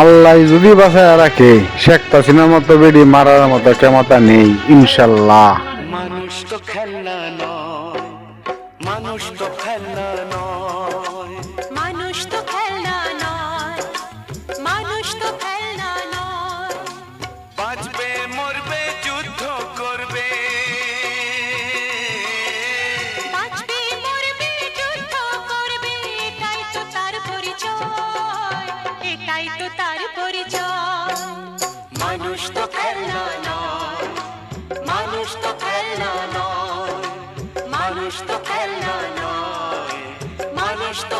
আল্লাহ যদি বাসায় রাখে শেখ হাসিনার মতো বেডি মারার মতো ক্ষমতা নেই ইনশাল্লাহ। মানুষ তো খেলনা নয় মানুষ তো খেলনা নয়। মানুষ তো খেলনা নয় মানুষ তো খেলনা নয়। বাঁচবে মরবে যুদ্ধ করবে। বাঁচবে মরবে যুদ্ধ করবে এটাই তো তার পরিচয়। তার পরিচয়। মানুষ তো খেলনা নয়। মানুষ তো খেলনা নয়। মানুষ তো খেলনা নয়। মানুষ তো